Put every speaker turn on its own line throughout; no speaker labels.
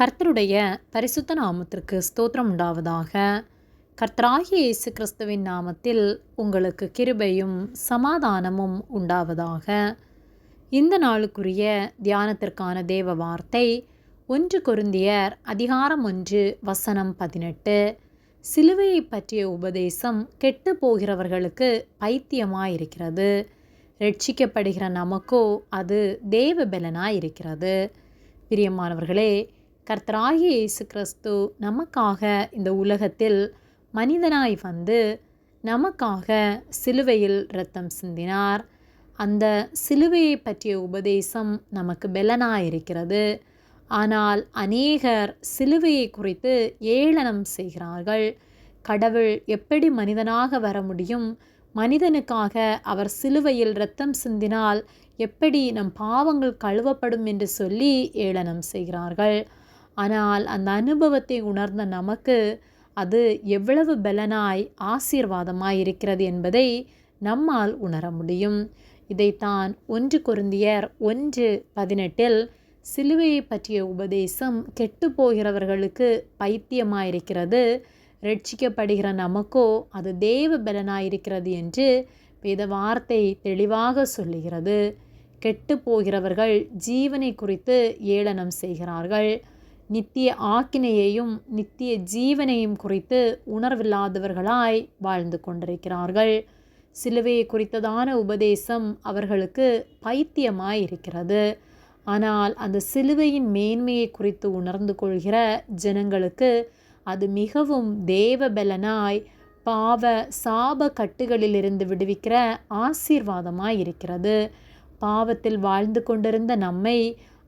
கர்த்தருடைய பரிசுத்த நாமத்திற்கு ஸ்தோத்திரம் உண்டாவதாக. கர்த்தராகிய இயேசு கிறிஸ்துவின் நாமத்தில் உங்களுக்கு கிருபையும் சமாதானமும் உண்டாவதாக. இந்த நாளுக்குரிய தியானத்திற்கான தேவ வார்த்தை ஒன்று கொருந்தியர் அதிகாரம் ஒன்று வசனம் பதினெட்டு. சிலுவையை பற்றிய உபதேசம் கெட்டு போகிறவர்களுக்கு பைத்தியமாயிருக்கிறது. ரட்சிக்கப்படுகிற நமக்கோ அது தேவ பலனாயிருக்கிறது. பிரியமானவர்களே கர்த்தராகிய இயேசு கிறிஸ்து நமக்காக இந்த உலகத்தில் மனிதனாய் வந்து நமக்காக சிலுவையில் ரத்தம் சிந்தினார். அந்த சிலுவையை பற்றிய உபதேசம் நமக்கு பலனாயிருக்கிறது. ஆனால் அநேகர் சிலுவையை குறித்து ஏளனம் செய்கிறார்கள். கடவுள் எப்படி மனிதனாக வர முடியும்? மனிதனுக்காக அவர் சிலுவையில் இரத்தம் சிந்தினால் எப்படி நம் பாவங்கள் கழுவப்படும் என்று சொல்லி ஏளனம் செய்கிறார்கள். ஆனால் அந்த அனுபவத்தை உணர்ந்த நமக்கு அது எவ்வளவு பலனாய் ஆசீர்வாதமாய் இருக்கிறது என்பதை நம்மால் உணர முடியும். இதைத்தான் ஒன்று கொருந்தியர் ஒன்று பதினெட்டில் சிலுவையை பற்றிய உபதேசம் கெட்டு போகிறவர்களுக்கு பைத்தியமாயிருக்கிறது. ரட்சிக்கப்படுகிற நமக்கோ அது தேவ பலனாயிருக்கிறது என்று வேத வார்த்தை தெளிவாக சொல்லுகிறது. கெட்டு போகிறவர்கள் ஜீவனை குறித்து ஏளனம் செய்கிறார்கள். நித்திய ஆக்கினையையும் நித்திய ஜீவனையும் குறித்து உணர்வில்லாதவர்களாய் வாழ்ந்து கொண்டிருக்கிறார்கள். சிலுவையை குறித்ததான உபதேசம் அவர்களுக்கு பைத்தியமாய் இருக்கிறது ஆனால் அந்த சிலுவையின் மேன்மையை குறித்து உணர்ந்து கொள்கிற ஜனங்களுக்கு அது மிகவும் தேவபலனாய் பாவ சாப கட்டுகளிலிருந்து விடுவிக்கிற ஆசீர்வாதமாய் இருக்கிறது பாவத்தில் வாழ்ந்து கொண்டிருந்த நம்மை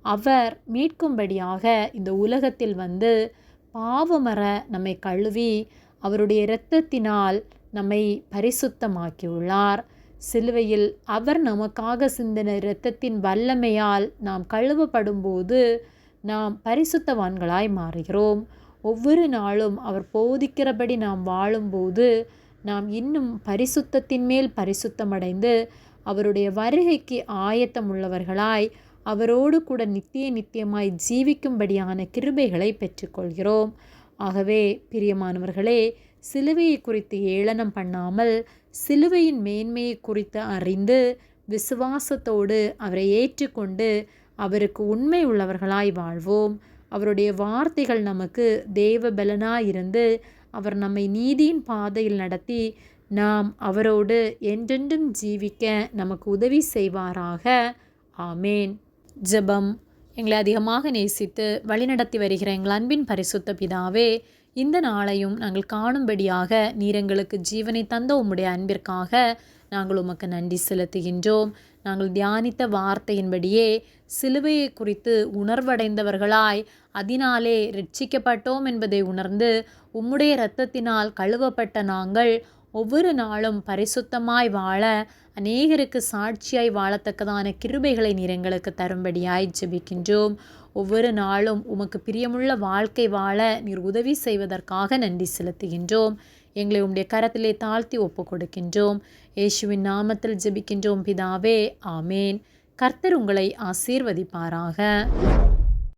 அவர் மீட்கும்படியாக இந்த உலகத்தில் வந்து பாவமர நம்மை கழுவி அவருடைய இரத்தத்தினால் நம்மை பரிசுத்தமாக்கியுள்ளார். சிலுவையில் அவர் நமக்காக சிந்தின இரத்தத்தின் வல்லமையால் நாம் கழுவப்படும்போது நாம் பரிசுத்தவான்களாய் மாறுகிறோம். ஒவ்வொரு நாளும் அவர் போதிக்கிறபடி நாம் வாழும்போது நாம் இன்னும் பரிசுத்தத்தின் மேல் பரிசுத்தமடைந்து அவருடைய வருகைக்கு ஆயத்தம் உள்ளவர்களாய் அவரோடு கூட நித்திய நித்தியமாய் ஜீவிக்கும்படியான கிருபைகளை பெற்றுக்கொள்கிறோம். ஆகவே பிரியமானவர்களே சிலுவையை குறித்து ஏளனம் பண்ணாமல் சிலுவையின் மேன்மையை குறித்து அறிந்து விசுவாசத்தோடு அவரை ஏற்றுக்கொண்டு அவருக்கு உண்மை உள்ளவர்களாய் வாழ்வோம். அவருடைய வார்த்தைகள் நமக்கு தேவ பலனாயிருந்து அவர் நம்மை நீதியின் பாதையில் நடத்தி நாம் அவரோடு என்றென்றும் ஜீவிக்க நமக்கு உதவி செய்வாராக. ஆமேன். ஜெபம் எங்களை அதிகமாக நேசித்து வழிநடத்தி வருகிற எங்கள் அன்பின் பரிசுத்த பிதாவே இந்த நாளையும் நாங்கள் காணும்படியாக நீர் எங்களுக்கு ஜீவனை தந்த உம்முடைய அன்பிற்காக நாங்கள் உமக்கு நன்றி செலுத்துகின்றோம். நாங்கள் தியானித்த வார்த்தையின்படியே சிலுவையை குறித்து உணர்வடைந்தவர்களாய் அதனாலே ரட்சிக்கப்பட்டோம் என்பதை உணர்ந்து உம்முடைய இரத்தத்தினால் கழுவப்பட்ட நாங்கள் ஒவ்வொரு நாளும் பரிசுத்தமாய் வாழ அநேகருக்கு சாட்சியாய் வாழத்தக்கதான கிருபைகளை நீர் எங்களுக்கு தரும்படியாய் ஜெபிக்கின்றோம். ஒவ்வொரு நாளும் உமக்கு பிரியமுள்ள வாழ்க்கை வாழ நீர் உதவி செய்வதற்காக நன்றி செலுத்துகின்றோம். எங்களை உம்முடைய கரத்திலே தாழ்த்தி ஒப்பு கொடுக்கின்றோம் இயேசுவின் நாமத்தில் ஜெபிக்கின்றோம் பிதாவே ஆமேன். கர்த்தர் உங்களை ஆசீர்வதிப்பாராக.